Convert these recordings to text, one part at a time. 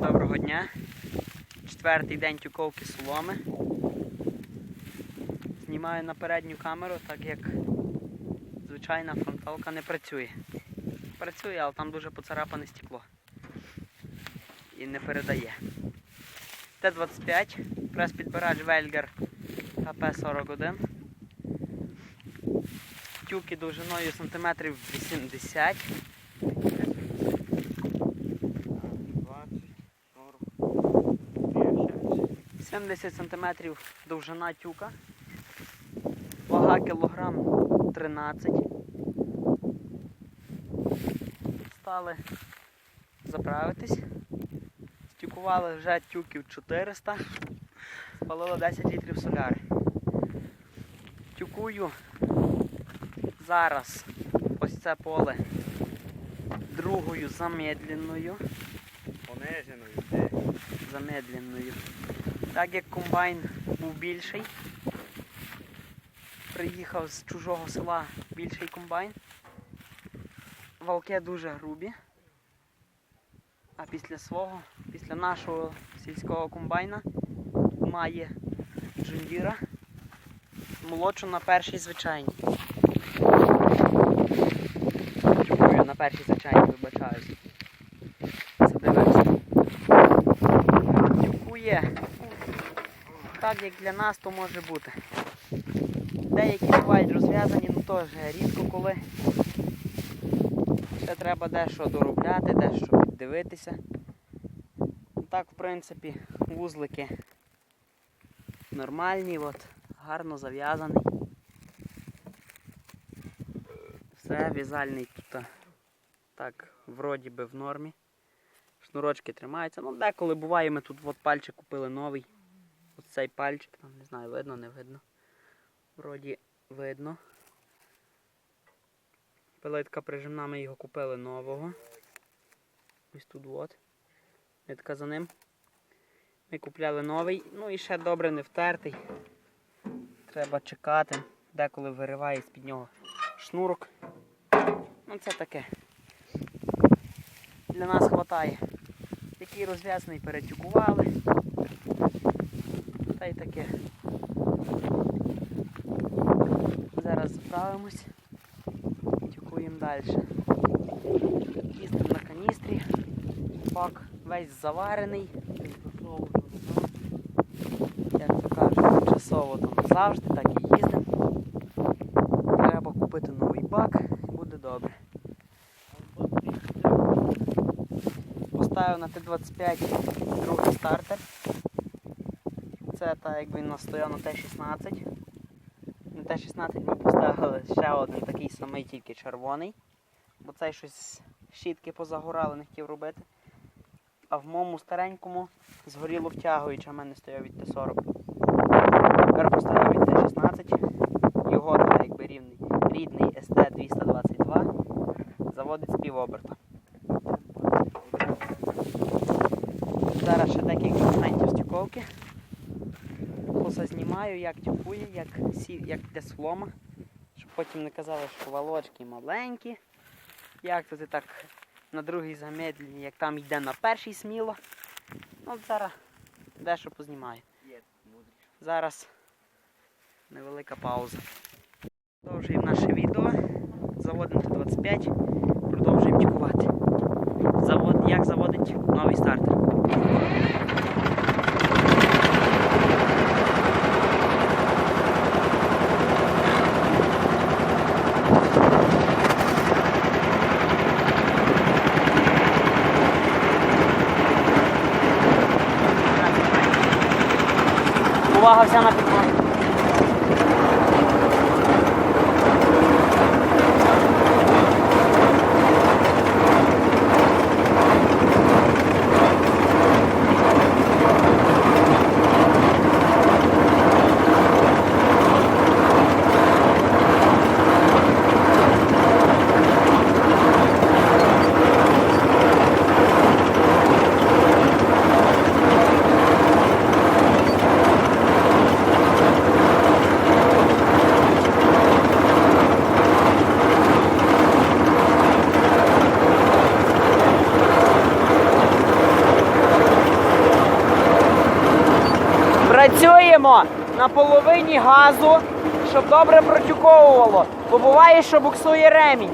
Доброго дня. Четвертий день тюковки соломи. Знімаю на передню камеру, так як звичайна фронталка не працює. Працює, але там дуже поцарапане стекло. І не передає. Т-25, прес-підбирач Вельгер КП-41. Тюки довжиною сантиметрів 80. 70 см довжина тюка. Вага кілограм 13. Стали заправитись. Стюкували вже тюків 400. Спалило 10 літрів соляри. Тюкую зараз ось це поле другою замедленою. Пониженою замедленою. Так як комбайн був більший, приїхав з чужого села більший комбайн. Валки дуже грубі. А після свого, після нашого сільського комбайна має джундіра молодшу на першій звичайній. Дякую, на першій звичайній вибачаюсь. Задивився тюкує так, як для нас, то може бути. Деякі бувають розв'язані, ну теж рідко коли. Ще треба дещо доробляти, дещо піддивитися. Ну, Так, в принципі, вузлики нормальні, от, гарно зав'язаний. Все, в'язальний тут так, вроді би в нормі. Шнурочки тримаються. Ну, деколи буває, ми тут от пальчик купили новий. Ось цей пальчик, там не знаю, видно, не видно. Вроді видно. Пилитка прижимна, ми його купили нового. Ось тут от. Нитка за ним. Ми купляли новий, ну і ще добре не втертий. Треба чекати. Деколи вириває з-під нього шнурок. Ну це таке. Для нас вистачає. Який розв'язаний перетюкували. Та таке. Зараз заправимось. Тюкуємо далі. Їздимо на каністрі. Бак весь заварений. Як то кажуть, часово там завжди, так і їздимо. Треба купити новий бак буде добре. Поставив на Т-25 другий стартер. Це так як він настояв на Т-16. На Т-16 ми поставили ще один такий самий, тільки червоний. Бо цей щось щітки позагорали, не хотів робити. А в моєму старенькому згоріло втягуючи, а в мене стояв від Т-40. Тепер поставив від Т-16. Його так якби рівний, рідний СТ-222 заводить з півоберта. Зараз ще декілька моментів стюковки. Все знімаю, як тюкує, як сі, як йде солома. Щоб потім не казали, що волочки маленькі. Як тут і так на другій замедленні, як там йде на першій сміло. Ну зараз дещо познімаю. Зараз невелика пауза. Продовжуємо наше відео. Заводимо Т-25, продовжуємо тюкувати. Завод, як заводить новий стартер. 我好香啊，比较。Працюємо на половині газу, щоб добре протюковувало. Бо буває, що буксує ремінь.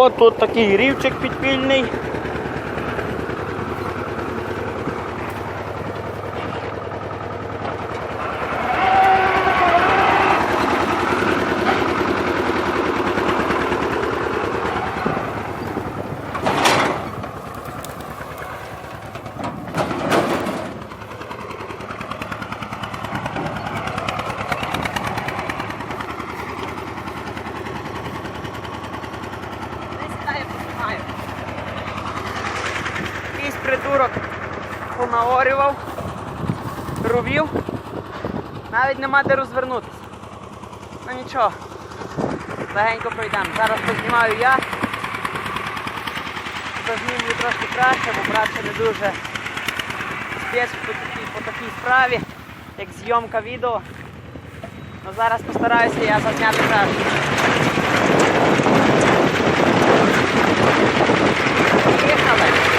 От тут такий рівчик підпільний. Понаорював, ровів. Навіть нема де розвернутися. Ну нічого. Легенько пройдемо. Зараз познімаю я. Познімлю трошки краще, бо брат ще не дуже спец по такій, по такій справі, як зйомка відео. Ну зараз постараюся я зазняти краще. Поїхали!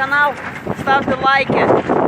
канал, ставте лайки. Всім пока.